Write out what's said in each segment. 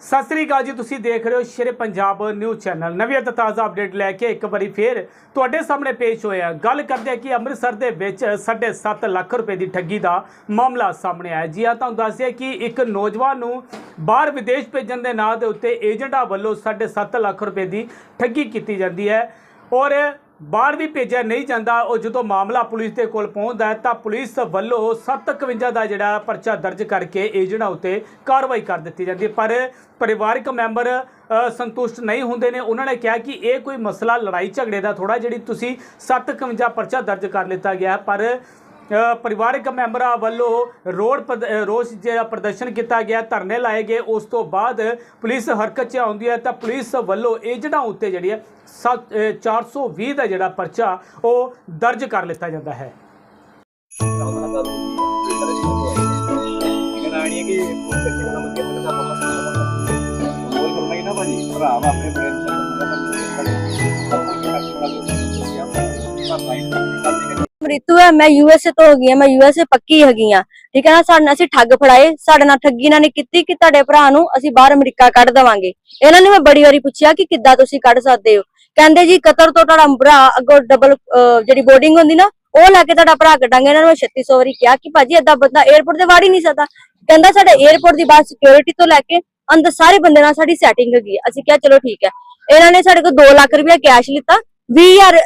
ਸਤਿ ਸ੍ਰੀ ਅਕਾਲ ਜੀ, ਤੁਸੀਂ ਦੇਖ ਰਹੇ ਹੋ ਸ਼ੇਰੇ ਪੰਜਾਬ ਨਿਊਜ਼ ਚੈਨਲ। ਨਵੀਂ ਅਤੇ ਤਾਜ਼ਾ ਅਪਡੇਟ ਲੈ ਕੇ ਇੱਕ ਵਾਰੀ ਫੇਰ ਤੁਹਾਡੇ ਸਾਹਮਣੇ ਪੇਸ਼ ਹੋਇਆ। ਗੱਲ ਕਰਦੇ ਹਾਂ ਕਿ ਅੰਮ੍ਰਿਤਸਰ ਦੇ ਵਿੱਚ 7.5 ਲੱਖ ਰੁਪਏ ਦੀ ਠੱਗੀ ਦਾ ਮਾਮਲਾ ਸਾਹਮਣੇ ਆਇਆ ਜੀ ਆ ਤੁਹਾਨੂੰ ਦੱਸਿਆ ਕਿ ਇੱਕ ਨੌਜਵਾਨ ਨੂੰ ਬਾਹਰ ਵਿਦੇਸ਼ ਭੇਜਣ ਦੇ ਨਾਂ ਦੇ ਉੱਤੇ ਏਜੰਟਾਂ ਵੱਲੋਂ 7.5 ਲੱਖ ਰੁਪਏ ਦੀ ਠੱਗੀ ਕੀਤੀ ਜਾਂਦੀ ਹੈ ਔਰ ਬਾਹਰ ਵੀ ਭੇਜਿਆ ਨਹੀਂ ਜਾਂਦਾ। ਉਹ ਜਦੋਂ ਮਾਮਲਾ ਪੁਲਿਸ ਦੇ ਕੋਲ ਪਹੁੰਚਦਾ ਤਾਂ ਪੁਲਿਸ ਵੱਲੋਂ 751 ਦਾ ਜਿਹੜਾ ਪਰਚਾ ਦਰਜ ਕਰਕੇ ਏਜੰਟਾਂ ਉੱਤੇ ਕਾਰਵਾਈ ਕਰ ਦਿੱਤੀ ਜਾਂਦੀ ਹੈ। ਪਰ ਪਰਿਵਾਰਕ ਮੈਂਬਰ ਸੰਤੁਸ਼ਟ ਨਹੀਂ ਹੁੰਦੇ ਨੇ। ਉਹਨਾਂ ਨੇ ਕਿਹਾ ਕਿ ਇਹ ਕੋਈ ਮਸਲਾ ਲੜਾਈ ਝਗੜੇ ਦਾ ਥੋੜਾ ਜਿਹੜੀ ਤੁਸੀਂ 751 ਪਰਚਾ ਦਰਜ ਕਰ ਲਿੱਤਾ ਗਿਆ ਪਰ ਪਰਿਵਾਰਕ ਮੈਂਬਰਾਂ ਵੱਲੋਂ ਰੋਡ ਪ੍ਰਦ- ਅ, ਰੋਸ ਜਿਹੜਾ ਪ੍ਰਦਰਸ਼ਨ ਕੀਤਾ ਗਿਆ ਧਰਨੇ ਲਾਏ ਗਏ। ਉਸ ਤੋਂ ਬਾਅਦ ਪੁਲਿਸ ਹਰਕਤ 'ਚ ਆਉਂਦੀ ਹੈ ਤਾਂ ਪੁਲਿਸ ਵੱਲੋਂ ਏਜੰਟਾਂ ਉੱਤੇ ਜਿਹੜੀ ਹੈ ਸੱਤ- ਅ, 420 ਦਾ ਜਿਹੜਾ ਪਰਚਾ ਉਹ ਦਰਜ ਕਰ ਲਿੱਤਾ ਜਾਂਦਾ ਹੈ। ਕਿ ਰੀਤੂ ਹੈ, ਮੈਂ ਯੂ ਐਸ ਏ ਤੋਂ ਹੈਗੀ ਹਾਂ, ਮੈਂ ਏ ਪੱਕੀ ਹੈਗੀ ਹਾਂ। ਠੀਕ ਹੈ ਨਾ, ਸਾਡੇ ਨਾਲ ਅਸੀਂ ਠੱਗ ਫੜਾਏ, ਸਾਡੇ ਨਾਲ ਠੱਗੀ ਇਹਨਾਂ ਨੇ ਕੀਤੀ ਕਿ ਤੁਹਾਡੇ ਭਰਾ ਨੂੰ ਅਸੀਂ ਬਾਹਰ ਅਮਰੀਕਾ ਕੱਢ ਦਵਾਂਗੇ। ਇਹਨਾਂ ਨੂੰ ਮੈਂ ਬੜੀ ਵਾਰੀ ਪੁੱਛਿਆ ਕਿ ਕਿੱਦਾਂ ਤੁਸੀਂ ਕੱਢ ਸਕਦੇ ਹੋ। ਕਹਿੰਦੇ ਜੀ, ਕਤਰ ਤੋਂ ਤੁਹਾਡਾ ਭਰਾ ਅੱਗੋਂ ਡਬਲ ਜਿਹੜੀ ਬੋਰਡਿੰਗ ਹੁੰਦੀ ਨਾ, ਉਹ ਲੈ ਕੇ ਤੁਹਾਡਾ ਭਰਾ ਕੱਢਾਂਗੇ। ਇਹਨਾਂ ਨੂੰ ਮੈਂ 3600 ਵਾਰੀ ਕਿਹਾ ਕਿ ਭਾਜੀ ਇਦਾਂ ਬੰਦਾ 에어ਪੋਰਟ ਤੇ ਵੜ ਹੀ ਨਹੀਂ ਸਕਦਾ। ਕਹਿੰਦਾ ਸਾਡੇ 에어ਪੋਰਟ ਦੀ ਬਾਹਰ ਸਿਕਿਉਰਿਟੀ ਤੋਂ ਲੈ ਕੇ ਅੰਦਰ ਸਾਰੇ ਬੰਦੇ ਨਾਲ ਸਾਡੀ ਸੈਟਿੰਗ ਹੈਗੀ ਅਸੀਂ ਕਿਹਾ, ਚਲੋ ਠੀਕ ਹੈ। ਇਹਨਾਂ ਨੇ ਸਾਡੇ ਕੋਲ 2 ਲੱਖ ਰੁਪਏ ਕੈਸ਼ ਲਿੱਤਾ। 20000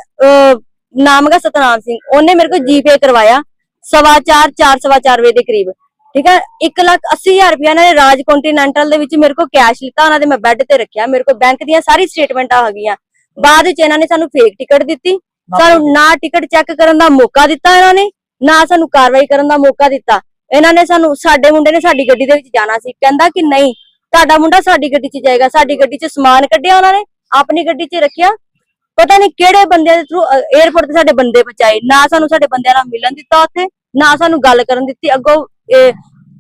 ਨਾਮ ਹੈਗਾ ਸਤਨਾਮ ਸਿੰਘ। ਉਹਨੇ ਮੇਰੇ ਕੋਲ ਜੀਪੇ ਕਰਵਾਇਆ ਸਵਾ ਚਾਰ ਚਾਰ ਸਵਾ ਚਾਰ ਵਜੇ ਦੇ ਕਰੀਬ। ਠੀਕ ਹੈ? 1 ਲੱਖ 80000 ਰੁਪਇਆ ਇਹਨਾਂ ਨੇ ਰਾਜ ਕੰਟੀਨੈਂਟਲ ਦੇ ਵਿੱਚ ਮੇਰੇ ਕੋਲ ਕੈਸ਼ ਲਿੱਤਾ ਉਹਨਾਂ ਦੇ ਮੈਂ ਬੈੱਡ ਤੇ ਰੱਖਿਆ। ਮੇਰੇ ਕੋਲ ਬੈਂਕ ਦੀਆਂ ਸਾਰੀ ਸਟੇਟਮੈਂਟਾਂ ਹੈਗੀਆਂ ਬਾਅਦ ਵਿੱਚ ਇਹਨਾਂ ਨੇ ਸਾਨੂੰ ਫੇਕ ਟਿਕਟ ਦਿੱਤੀ। ਸਾਨੂੰ ਨਾ ਟਿਕਟ ਚੈੱਕ ਕਰਨ ਦਾ ਮੌਕਾ ਦਿੱਤਾ ਇਹਨਾਂ ਨੇ ਨਾ ਸਾਨੂੰ ਕਾਰਵਾਈ ਕਰਨ ਦਾ ਮੌਕਾ ਦਿੱਤਾ। ਇਹਨਾਂ ਨੇ ਸਾਨੂੰ ਸਾਡੇ ਮੁੰਡੇ ਨੇ ਸਾਡੀ ਗੱਡੀ ਦੇ ਵਿੱਚ ਜਾਣਾ ਸੀ। ਕਹਿੰਦਾ ਕਿ ਨਹੀਂ ਤੁਹਾਡਾ ਮੁੰਡਾ ਸਾਡੀ ਗੱਡੀ 'ਚ ਜਾਏਗਾ। ਸਾਡੀ ਗੱਡੀ 'ਚ ਸਮਾਨ ਕੱਢਿਆ ਉਹਨਾਂ ਨੇ ਆਪਣੀ ਗੱਡੀ 'ਚ ਰੱਖਿਆ। ਪਤਾ ਨਹੀਂ ਕਿਹੜੇ ਬੰਦਿਆਂ ਦੇ ਥਰੂ 에ਅਰਪੋਰਟ ਤੇ ਸਾਡੇ ਬੰਦੇ ਪਹੁੰਚਾਏ ਨਾ ਸਾਨੂੰ ਸਾਡੇ ਬੰਦਿਆਂ ਨਾਲ ਮਿਲਣ ਦਿੱਤਾ ਉੱਥੇ, ਨਾ ਸਾਨੂੰ ਗੱਲ ਕਰਨ ਦਿੱਤੀ। ਅੱਗੋਂ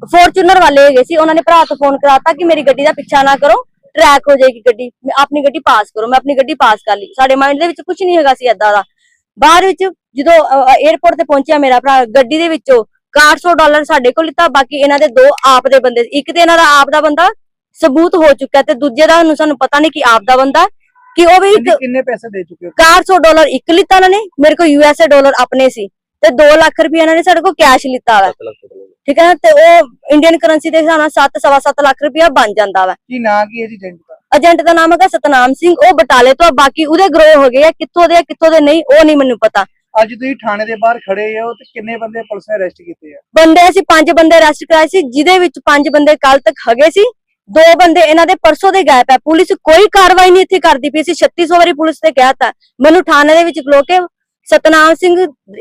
ਫੋਰਚੂਨਰ ਵਾਲੇ ਹੈਗੇ ਸੀ, ਉਹਨਾਂ ਨੇ ਭਰਾ ਤੋਂ ਫੋਨ ਕਰਾਤਾ ਕਿ ਮੇਰੀ ਗੱਡੀ ਦਾ ਪਿੱਛਾ ਨਾ ਕਰੋ ਟਰੈਕ ਹੋ ਜਾਏਗੀ ਗੱਡੀ। ਆਪਣੀ ਗੱਡੀ ਪਾਸ ਕਰੋ, ਮੈਂ ਆਪਣੀ ਗੱਡੀ ਪਾਸ ਕਰ ਲਈ। ਸਾਡੇ ਮਾਈਂਡ ਦੇ ਵਿੱਚ ਕੁਝ ਨਹੀਂ ਹੈਗਾ ਸੀ ਐਦਾਂ ਦਾ। ਬਾਅਦ ਵਿੱਚ ਜਦੋਂ 에ਅਰਪੋਰਟ ਤੇ ਪਹੁੰਚਿਆ ਮੇਰਾ ਭਰਾ, ਗੱਡੀ ਦੇ ਵਿੱਚੋਂ 400 ਡਾਲਰ ਸਾਡੇ ਕੋਲ ਲਿੱਤਾ, ਬਾਕੀ ਇਹਨਾਂ ਦੇ ਦੋ ਆਪ ਦੇ ਬੰਦੇ ਇੱਕ ਤੇ ਇਹਨਾਂ ਦਾ ਆਪ ਦਾ ਬੰਦਾ ਸਬੂਤ ਹੋ ਚੁੱਕਾ ਤੇ ਦੂਜੇ ਦਾ ਸਾਨੂੰ ਪਤਾ ਨਹੀਂ ਕਿ ਆਪ ਦਾ ਬੰਦਾ ਕਿ ਉਹ ਵੀ ਇੱਕ ਕਿੰਨੇ ਪੈਸੇ ਦੇ ਚੁੱਕੇ ਹੋ? 400 ਡਾਲਰ ਇੱਕ ਲਿੱਤਾ ਇਹਨਾਂ ਨੇ ਮੇਰੇ ਕੋਲ ਯੂਐਸਏ ਡਾਲਰ ਆਪਣੇ ਸੀ ਤੇ 2 ਲੱਖ ਰੁਪਏ ਇਹਨਾਂ ਨੇ ਸਾਡੇ ਕੋਲ ਕੈਸ਼ ਲਿੱਤਾ ਵਾ। ਠੀਕ ਹੈ ਨਾ? ਤੇ ਉਹ ਇੰਡੀਅਨ ਕਰੰਸੀ ਦੇ ਹਿਸਾਬ ਨਾਲ 7 ਸਵਾ ਲੱਖ ਰੁਪਇਆ ਬਣ ਜਾਂਦਾ ਵਾ। ਕੀ ਨਾਂ ਕੀ ਹੈ ਜੀ ਏਜੰਟ ਦਾ? ਏਜੰਟ ਦਾ ਨਾਮ ਹੈਗਾ ਸਤਨਾਮ ਸਿੰਘ ਉਹ ਬਟਾਲੇ ਤੋਂ ਆ, ਬਾਕੀ ਉਹਦੇ ਗਰੋਹ ਹੋ ਗਏ ਆ ਕਿੱਥੋਂ ਦੇ ਆ ਕਿੱਥੋਂ ਦੇ ਨਹੀਂ ਉਹ ਨਹੀਂ ਮੈਨੂੰ ਪਤਾ। ਅੱਜ ਤੁਸੀਂ ਥਾਣੇ ਦੇ ਬਾਹਰ ਖੜੇ ਹੋ ਤੇ ਕਿੰਨੇ ਬੰਦੇ ਪੁਲਿਸ ਨੇ ਅਰੈਸਟ ਕੀਤੇ ਆ? ਬੰਦੇ ਅਸੀਂ ਪੰਜ ਬੰਦੇ ਅਰੈਸਟ ਕਰਾਏ ਸੀ ਜਿਹਦੇ ਵਿੱਚ ਪੰਜ ਬੰਦੇ ਕੱਲ ਤੱਕ ਹੈਗੇ ਸੀ ਦੋ ਬੰਦੇ ਇਹਨਾਂ ਦੇ ਪਰਸੋਂ ਦੇ ਗਾਇਬ ਹੈ। ਪੁਲਿਸ ਕੋਈ ਕਾਰਵਾਈ ਨਹੀਂ ਇੱਥੇ ਕਰਦੀ ਪਈ ਸੀ। 3600 ਵਾਰੀ ਪੁਲਿਸ ਤੇ। ਕਹਿਤਾ ਮੈਨੂੰ ਥਾਣੇ ਦੇ ਵਿੱਚ ਖਲੋ ਕੇ ਸਤਨਾਮ ਸਿੰਘ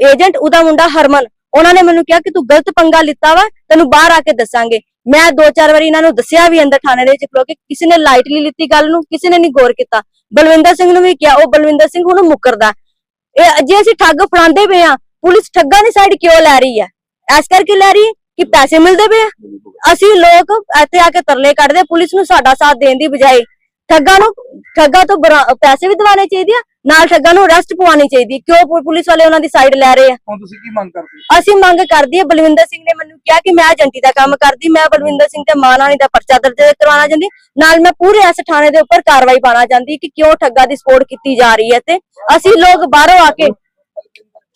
ਏਜੰਟ, ਉਹਦਾ ਮੁੰਡਾ ਹਰਮਨ, ਉਹਨਾਂ ਨੇ ਮੈਨੂੰ ਕਿਹਾ ਕਿ ਤੂੰ ਗਲਤ ਪੰਗਾ ਲਿੱਤਾ ਵਾ, ਤੈਨੂੰ ਬਾਹਰ ਆ ਕੇ ਦੱਸਾਂਗੇ। ਮੈਂ ਦੋ ਚਾਰ ਵਾਰੀ ਇਹਨਾਂ ਨੂੰ ਦੱਸਿਆ ਵੀ ਅੰਦਰ ਥਾਣੇ ਦੇ ਵਿੱਚ ਖਲੋ ਕੇ ਕਿਸੇ ਨੇ ਲਾਈਟਲੀ ਲਿੱਤੀ ਗੱਲ ਨੂੰ, ਕਿਸੇ ਨੇ ਨਹੀਂ ਗੌਰ ਕੀਤਾ। ਬਲਵਿੰਦਰ ਸਿੰਘ ਨੂੰ ਵੀ ਕਿਹਾ, ਉਹ ਬਲਵਿੰਦਰ ਸਿੰਘ ਹੁਣ ਮੁੱਕਰਦਾ। ਇਹ ਜੇ ਅਸੀਂ ਠੱਗ ਫੜਾਉਂਦੇ ਪਏ ਆ ਪੁਲਿਸ ਠੱਗਾਂ ਦੀ ਸਾਈਡ ਕਿਉਂ ਲੈ ਰਹੀ ਹੈ? ਐਸ ਕਰਕੇ ਲੈ ਰਹੀ ਕਿ ਪੈਸੇ ਮਿਲਦੇ ਪਏ ਆ? ਅਸੀਂ ਲੋਕ ਇੱਥੇ ਆ ਕੇ ਤਰਲੇ ਕੱਢਦੇ ਪੁਲਿਸ ਨੂੰ ਸਾਡਾ ਸਾਥ ਦੇਣ ਦੀ ਬਜਾਏ। ਠੱਗਾਂ ਨੂੰ ਠੱਗਾਂ ਤੋਂ ਪੈਸੇ ਵੀ ਦਿਵਾਣੇ ਚਾਹੀਦੇ ਆ ਨਾਲ ਠੱਗਾਂ ਨੂੰ ਅਰੈਸਟ ਪਵਾਉਣੀ ਚਾਹੀਦੀ। ਕਿਉਂ ਪੁਲਿਸ ਵਾਲੇ ਉਹਨਾਂ ਦੀ ਸਾਈਡ ਲੈ ਰਹੇ ਆ? ਹੁਣ ਤੁਸੀਂ ਕੀ ਮੰਗ ਕਰਦੇ ਅਸੀਂ ਮੰਗ ਕਰਦੀ ਹੈ ਬਲਵਿੰਦਰ ਸਿੰਘ ਨੇ ਮੈਨੂੰ ਕਿਹਾ ਕਿ ਮੈਂ ਏਜੰਟੀ ਦਾ ਕੰਮ ਕਰਦੀ ਮੈਂ ਬਲਵਿੰਦਰ ਸਿੰਘ ਤੇ ਮਾਨਾਣੀ ਦਾ ਪਰਚਾ ਦਰਜ ਕਰਵਾਉਣਾ ਚਾਹੁੰਦੀ ਨਾਲ ਮੈਂ ਪੂਰੇ ਇਸ ਥਾਣੇ ਦੇ ਉੱਪਰ ਕਾਰਵਾਈ ਪਾਣਾ ਚਾਹੁੰਦੀ ਕਿ ਕਿਉਂ ਠੱਗਾ ਦੀ ਸਪੋਰਟ ਕੀਤੀ ਜਾ ਰਹੀ ਹੈ ਤੇ ਅਸੀਂ ਲੋਕ ਬਾਹਰੋਂ ਆ ਕੇ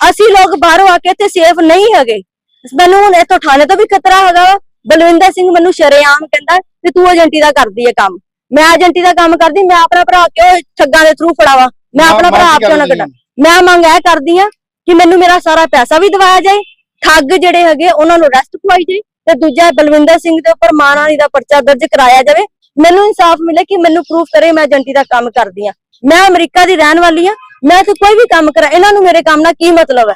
ਅਸੀਂ ਲੋਕ ਬਾਹਰੋਂ ਆ ਕੇ ਇੱਥੇ ਸੇਫ ਨਹੀਂ ਹੈਗੇ। ਮੈਨੂੰ ਹੁਣ ਇੱਥੋਂ ਥਾਣੇ ਤੋਂ ਵੀ ਖਤਰਾ ਹੈਗਾ। ਬਲਵਿੰਦਰ ਸਿੰਘ ਮੈਨੂੰ ਸ਼ਰੇਆਮ ਕਹਿੰਦਾ ਕਿ ਤੂੰ ਏਜੰਟੀ ਦਾ ਕਰਦੀ ਹੈ ਕੰਮ। ਮੈਂ ਏਜੰਟੀ ਦਾ ਕੰਮ ਕਰਦੀ ਮੈਂ ਆਪਣਾ ਭਰਾ ਕਿਉਂ ਠੱਗਾਂ ਦੇ ਥਰੂ ਫੜਾਵਾਂ? ਮੈਂ ਆਪਣਾ ਭਰਾ ਆਪ ਕਿਉਂ ਨਾ ਕੱਢਾਂ? ਮੈਂ ਮੰਗ ਇਹ ਕਰਦੀ ਆ ਕਿ ਮੈਨੂੰ ਮੇਰਾ ਸਾਰਾ ਪੈਸਾ ਵੀ ਦਿਵਾਇਆ ਜਾਏ ਠੱਗ ਜਿਹੜੇ ਹੈਗੇ ਉਹਨਾਂ ਨੂੰ ਅਰੈਸਟ ਕਰਵਾਈ ਜਾਏ ਤੇ ਦੂਜਾ ਬਲਵਿੰਦਰ ਸਿੰਘ ਦੇ ਉੱਪਰ ਮਾਨਾਣੀ ਦਾ ਪਰਚਾ ਦਰਜ ਕਰਾਇਆ ਜਾਵੇ। ਮੈਨੂੰ ਇਨਸਾਫ ਮਿਲੇ ਕਿ ਮੈਨੂੰ ਪ੍ਰੂਫ ਕਰੇ ਮੈਂ ਏਜੰਟੀ ਦਾ ਕੰਮ ਕਰਦੀ ਆ। ਮੈਂ ਅਮਰੀਕਾ ਦੀ ਰਹਿਣ ਵਾਲੀ ਆ। ਮੈਂ ਤੇ ਕੋਈ ਵੀ ਕੰਮ ਕਰਾਂ ਇਹਨਾਂ ਨੂੰ ਮੇਰੇ ਕੰਮ ਨਾਲ ਕੀ ਮਤਲਬ ਹੈ?